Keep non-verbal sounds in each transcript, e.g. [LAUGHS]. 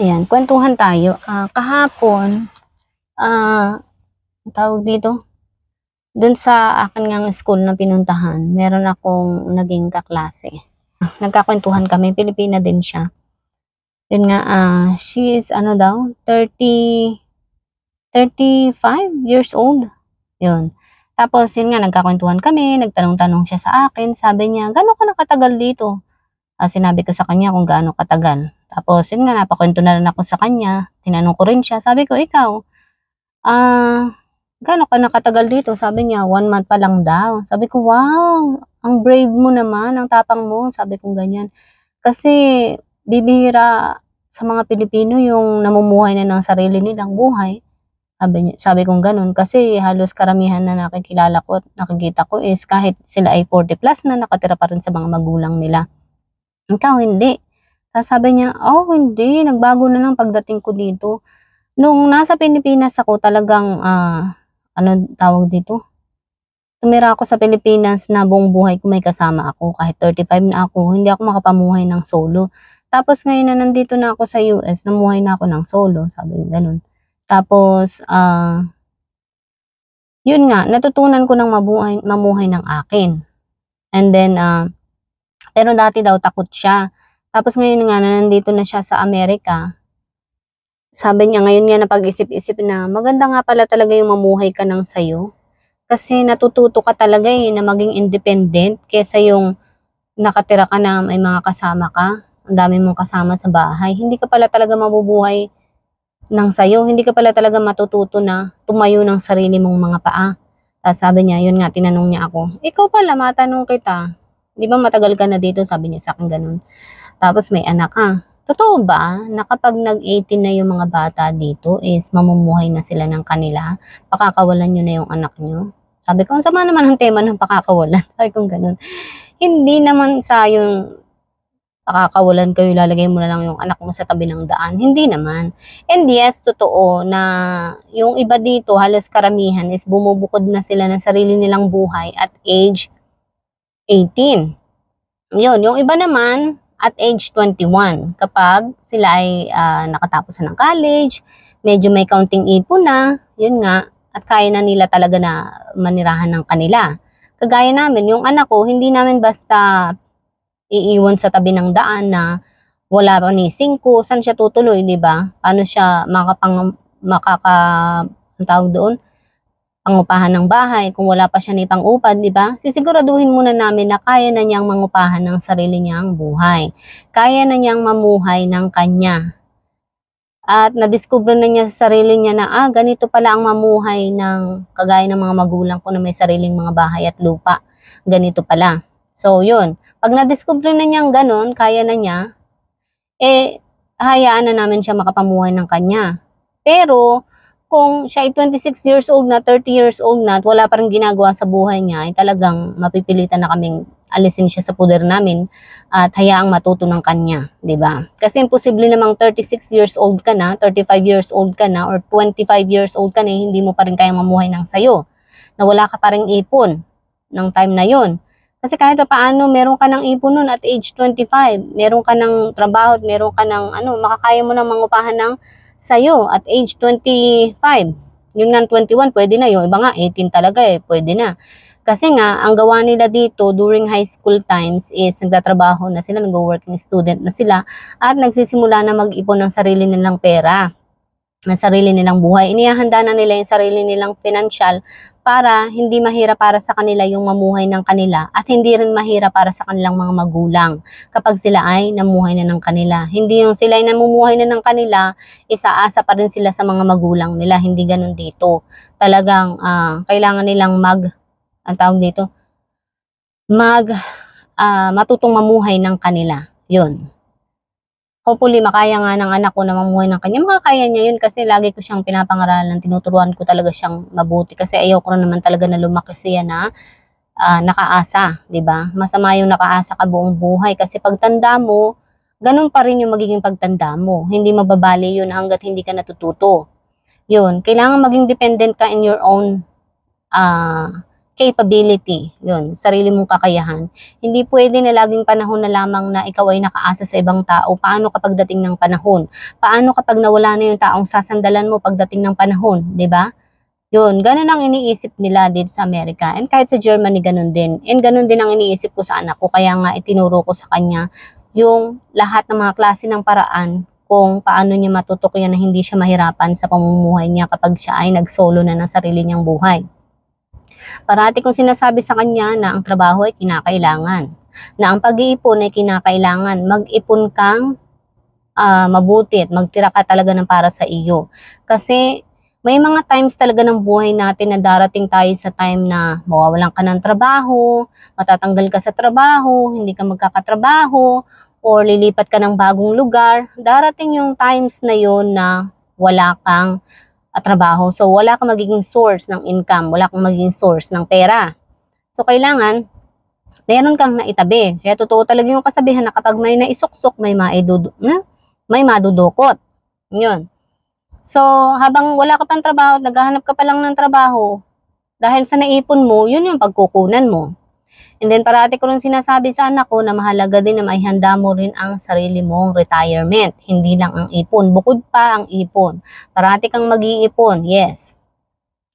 Ayan, kwentuhan tayo. Ah, kahapon, ah, ang tawag dito, dun sa akin ngang school na pinuntahan, meron akong naging kaklase. Nagkakwentuhan kami, Pilipina din siya. Yun nga, ah, she is ano daw, 30, 35 years old. Yun. Tapos, yun nga, nagkakwentuhan kami, nagtanong-tanong siya sa akin, sabi niya, gano'n ka nakatagal dito? Ah, sinabi ko sa kanya kung gaano katagal. Tapos, yun nga, napakwento na rin ako sa kanya. Tinanong ko rin siya. Sabi ko, ikaw, ah, gaano ka nakatagal dito? Sabi niya, one month pa lang daw. Sabi ko, wow, ang brave mo naman, ang tapang mo. Sabi ko ganyan. Kasi, bibihira sa mga Pilipino yung namumuhay na ng sarili nilang buhay. Sabi, niya, sabi kong ganun. Kasi halos karamihan na nakikilala ko at nakikita ko is kahit sila ay 40 plus na nakatira pa rin sa mga magulang nila. Ikaw, hindi. Tapos sabi niya, oh, hindi. Nagbago na lang pagdating ko dito. Nung nasa Pilipinas ako, talagang, ah, ano tawag dito? Tumira ako sa Pilipinas na buong buhay ko may kasama ako. Kahit 35 na ako, hindi ako makapamuhay ng solo. Tapos ngayon na nandito na ako sa US, namuhay na ako ng solo. Sabi niya ganun. Tapos, ah, yun nga, natutunan ko ng mabuhay, mamuhay ng akin. And then, ah, pero dati daw takot siya. Tapos ngayon nga na nandito na siya sa Amerika, sabi niya ngayon nga napag-isip-isip na maganda nga pala talaga yung mamuhay ka ng sayo. Kasi natututo ka talaga eh na maging independent kesa yung nakatira ka na may mga kasama ka. Ang dami mong kasama sa bahay. Hindi ka pala talaga mabubuhay ng sayo. Hindi ka pala talaga matututo na tumayo ng sarili mong mga paa. Tapos sabi niya, yun nga, tinanong niya ako, ikaw pala, matanong kita, di ba matagal ka na dito? Sabi niya sa akin ganun. Tapos may anak ka. Totoo ba na kapag nag-18 na yung mga bata dito is mamumuhay na sila ng kanila? Pakakawalan nyo na yung anak nyo? Sabi ko, ang sama naman ang tema ng pakakawalan. [LAUGHS] Sabi ko ganun. Hindi naman sa yung pakakawalan kayo, lalagay mo na lang yung anak mo sa tabi ng daan. Hindi naman. And yes, totoo na yung iba dito, halos karamihan is bumubukod na sila ng sarili nilang buhay at age 18. Yun, yung iba naman at age 21 kapag sila ay ah, nakatapos na ng college, medyo may counting ipon na, yun nga, at kaya na nila talaga na manirahan ng kanila. Kagaya namin, yung anak ko, hindi namin basta iiwan sa tabi ng daan na wala pa ni 5, saan siya tutuloy, di ba? Paano siya makapang, makaka, ang tawag doon, pangupahan ng bahay, kung wala pa siya ni pang-upad, di ba? Sisiguraduhin muna namin na kaya na niyang mangupahan ng sarili niyang buhay. Kaya na niyang mamuhay ng kanya. At nadiskubre na niya sa sarili niya na, ah, ganito pala ang mamuhay ng kagaya ng mga magulang ko na may sariling mga bahay at lupa. Ganito pala. So, yun. Pag nadiskubre na niyang ganun, kaya na niya, eh, hayaan na namin siya makapamuhay ng kanya. Pero, kung siya ay 26 years old na, 30 years old na, at wala pa rin ginagawa sa buhay niya, ay talagang mapipilitan na kaming alisin siya sa puder namin at hayaang matuto ng kanya, di ba? Kasi imposible namang 36 years old ka na, 35 years old ka na, or 25 years old ka na, hindi mo pa rin kayang mamuhay ng sayo. Na wala ka pa rin ipon ng time na yon. Kasi kahit pa paano, meron ka ng ipon nun at age 25, meron ka ng trabaho, meron ka ng, ano, makakaya mo ng mangupahan ng sayo at age 25. Yun nga, 21, pwede na. Yung iba nga, 18 talaga eh, pwede na. Kasi nga, ang gawa nila dito during high school times is nagtatrabaho na sila, nag-working student na sila, at nagsisimula na mag-ipon ng sarili nilang pera, ng sarili nilang buhay. Inihahanda na nila yung sarili nilang financial para hindi mahirap para sa kanila yung mamuhay ng kanila at hindi rin mahirap para sa kanilang mga magulang kapag sila ay namuhay na ng kanila. Hindi yung sila ay namumuhay na ng kanila, isaasa pa rin sila sa mga magulang nila. Hindi ganun dito. Talagang ah, kailangan nilang mag ang tawag dito, mag ah, matutong mamuhay ng kanila. Yun. Hopefully, makaya nga ng anak ko na mamuhay ng kanya. Makakaya niya yun kasi lagi ko siyang pinapangaralan. Tinuturuan ko talaga siyang mabuti kasi ayaw ko naman talaga na lumaki siya na ah, nakaasa, 'di ba? Masama yung nakaasa ka buong buhay kasi pagtanda mo, ganun pa rin yung magiging pagtanda mo. Hindi mababali yun hanggat hindi ka natututo. Yun, kailangan maging dependent ka in your own ah capability, yun, sarili mong kakayahan. Hindi pwede na laging panahon na lamang na ikaw ay nakaasa sa ibang tao. Paano kapag dating ng panahon? Paano kapag nawala na yung taong sasandalan mo pagdating ng panahon, di ba? Yun, ganun ang iniisip nila dito sa Amerika. And kahit sa Germany, ganun din. And ganun din ang iniisip ko sa anak ko. Kaya nga itinuro ko sa kanya yung lahat ng mga klase ng paraan kung paano niya matutok yan na hindi siya mahirapan sa pamumuhay niya kapag siya ay nag-solo na ng sarili niyang buhay. Parati kong sinasabi sa kanya na ang trabaho ay kinakailangan. Na ang pag-iipon ay kinakailangan. Mag-ipon kang ah, mabuti at magtira ka talaga ng para sa iyo. Kasi may mga times talaga ng buhay natin na darating tayo sa time na mawawalan ka ng trabaho, matatanggal ka sa trabaho, hindi ka magkakatrabaho, or lilipat ka ng bagong lugar. Darating yung times na yon na wala kang ah, trabaho. So, wala kang magiging source ng income, wala kang magiging source ng pera. So, kailangan, meron kang naitabi. Kaya totoo talaga yung kasabihan na kapag may naisuksok, may maidudu, na, may madudukot. Yun. So, habang wala ka pang trabaho, naghahanap ka pa lang ng trabaho, dahil sa naipon mo, yun yung pagkukunan mo. And then, parati ko rin sinasabi sa anak ko na mahalaga din na maihanda mo rin ang sarili mong retirement. Hindi lang ang ipon. Bukod pa ang ipon. Parati kang mag-iipon, yes.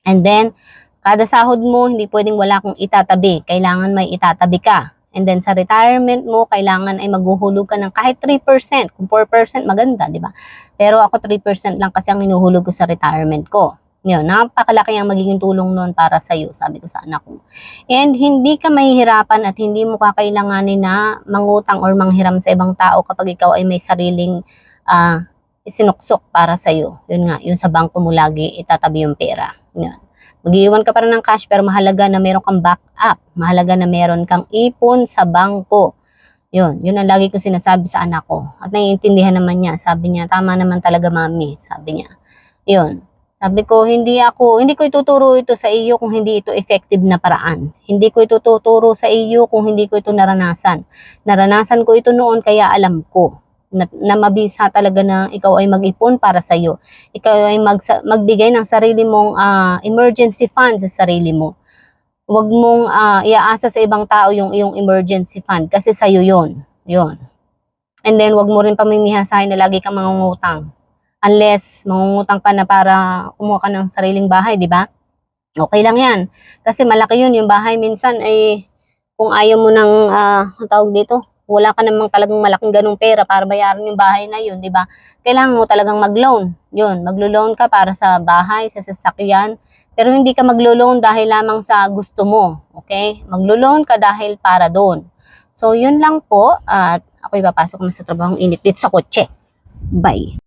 And then, kada sahod mo, hindi pwedeng wala kang itatabi. Kailangan may itatabi ka. And then, sa retirement mo, kailangan ay maghuhulog ka ng kahit 3%. Kung 4%, maganda, di ba? Pero ako 3% lang kasi ang hinuhulog ko sa retirement ko. Yun, napakalaki ang magiging tulong noon para sa iyo, sabi ko sa anak ko. And hindi ka mahihirapan at hindi mo kakailanganin na mangutang or manghiram sa ibang tao kapag ikaw ay may sariling ah, isinuksok para sa iyo. Yun nga, yun sa bangko mo lagi itatabi yung pera. Yun. Mag-iwan ka pa rin ng cash pero mahalaga na meron kang backup. Mahalaga na meron kang ipon sa bangko. Yun, yun ang lagi ko sinasabi sa anak ko. At naiintindihan naman niya. Sabi niya, tama naman talaga mami. Sabi niya. Yun. Sabi ko, hindi ako, hindi ko ituturo ito sa iyo kung hindi ito effective na paraan. Hindi ko ituturo sa iyo kung hindi ko ito naranasan. Naranasan ko ito noon kaya alam ko na, na mabisa talaga na ikaw ay mag-ipon para sa iyo. Ikaw ay mag, magbigay ng sarili mong ah, emergency fund sa sarili mo. Huwag mong ah, iaasa sa ibang tao yung iyong emergency fund kasi sa iyo 'yon. 'Yon. And then wag mo rin pamimihasahin na lagi kang mangungutang. Unless mangungutang ka na para kumuha ka ng sariling bahay, di ba? Okay lang 'yan. Kasi malaki 'yun yung bahay minsan ay kung ayaw mo ng ang tawag dito, wala ka namang talagang malaking ganung pera para bayaran yung bahay na yun, di ba? Kailangan mo talagang mag-loan. Yun, maglo-loan ka para sa bahay, sa sasakyan. Pero hindi ka maglo-loan dahil lamang sa gusto mo. Okay? Maglo-loan ka dahil para doon. So, yun lang po. At ako'y papasok na sa trabahong init dito sa kotse. Bye.